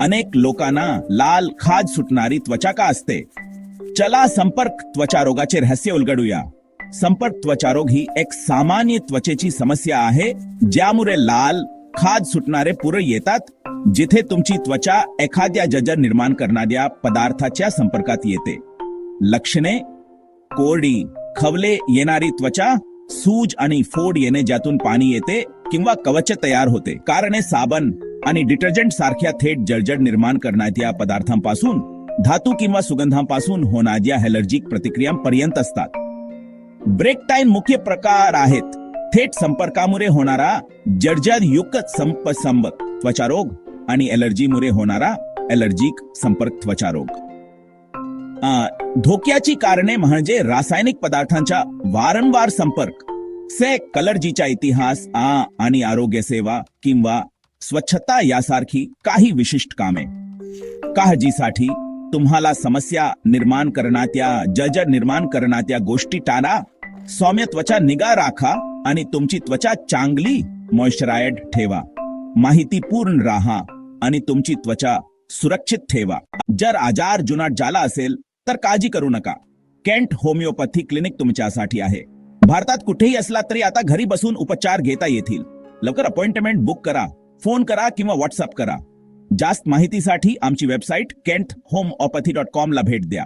अनेक लोकांना लाल खाज सुटणारी त्वचा का असते? चला संपर्क त्वचा रोगाचे रहस्य उलगडूया. संपर्क त्वचारोग ही एक सामान्य त्वचेची समस्या आहे ज्यामुळे लाल खाज सुटणारे पुरं येतात जिथे तुमची त्वचा एखाद्या जजर निर्माण करणाऱ्या पदार्थाच्या संपर्कात येते. लक्षणे? कोरडी खवले येणारी त्वचा सूज आणि फोड येणे ज्यातून पाणी येते किंवा कवच तयार होते. कारण हे साबण आणि डिटर्जंट सारख्या थेट जळजळ निर्माण करणाऱ्या पदार्थांपासून धातू किंवा सुगंधांपासून होणाऱ्या हॅलर्जिक प्रतिक्रियांपर्यंत असतात. ब्रेक टाईम मुख्य प्रकार आहेत. थेट संपर्कामुळे होणारा जर्जर युक्त संपसंब त्वचारोग आणि ॲलर्जीमुळे होणारा एलर्जिक संपर्क त्वचारोग. धोक्याची कारणे म्हणजे रासायनिक पदार्थांचा वारंवार संपर्क से कलरजीचा इतिहास आ आणि आरोग्य सेवा किंवा स्वच्छता यासारखी काही विशिष्ट कामे. काळजीसाठी तुम्हाला समस्या निर्माण करणाऱ्या जर्जर निर्माण करणाऱ्या गोष्टी टाळा सौम्य त्वचा निगा राखा आणि तुमची त्वचा चांगली मॉइश्चराइड ठेवा. माहितीपूर्ण राहा आणि तुमची त्वचा सुरक्षित ठेवा. जर आजार जुनाट झाला असेल तर काळजी करू नका. केंट होमिओपॅथी क्लिनिक तुमच्यासाठी आहे. भारतात कुठेही असला तरी आता घरी बसून उपचार घेता येतील. लवकर अपॉइंटमेंट बुक करा फोन करा किंवा व्हॉट्सअप करा. जास्त माहितीसाठी आमची website Kent homeopathy dot com ला भेट द्या.